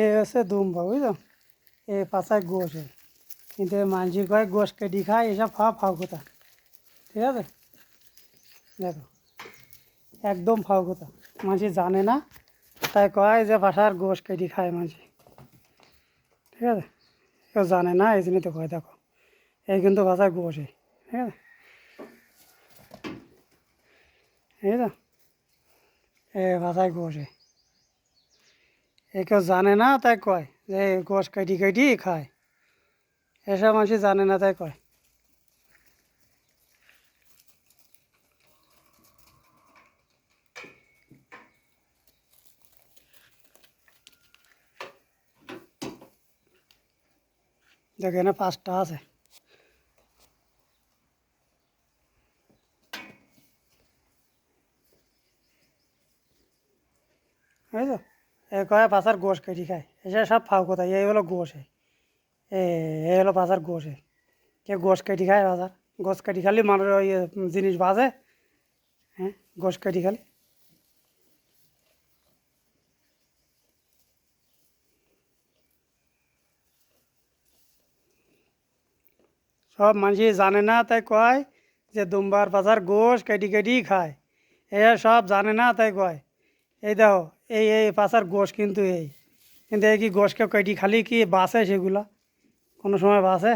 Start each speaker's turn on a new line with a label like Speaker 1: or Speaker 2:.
Speaker 1: এ হচ্ছে দুম্বা বুঝলো? এ পাশায় গোশ কিন্তু মানসি কয়, গোশ কেটে খায়, এসব ফা ফাও কথা। ঠিক আছে? দেখো, একদম ফাও কথা। মানসি জানে না, তাই কয় যে ভাষার গোশ কেটে খায় মানসি। ঠিক আছে? কেউ জানে না, এই জন্যই তো কয়, দেখো। এই কিন্তু ভাষায় গোশে ঠিক আছে? এই তো। এ ভাষায় গোশে এ কেউ জানে না তাই কয় যে গোশ কাটি কাটি খায় এসব মানুষ জানে না তাই কয় দেখ এখানে পাঁচটা আছে এই তো এ কয় পাশার গোশ কেটে খায়। এসব সব ফাও কথা এই হলো এ। এই হলো বাজার গোশে কে গোশ কেটে খায় বাজার? গোশ কেটে খালি মানুষ ওই জিনিস বাজে। হ্যাঁ গোশ কেটে খালি। সব মানুষই জানে না, তাই কয় যে দুম্বার বাজার গোশ কেটে কেটেই খায়। এরা সব জানে না, তাই কয়। এই দেখো, এই এই পাশার গোশ কিন্তু এই। কিন্তু এই কি গোশকে কয়টি খালি কি বাসে সেগুলা কোনো সময় বাসে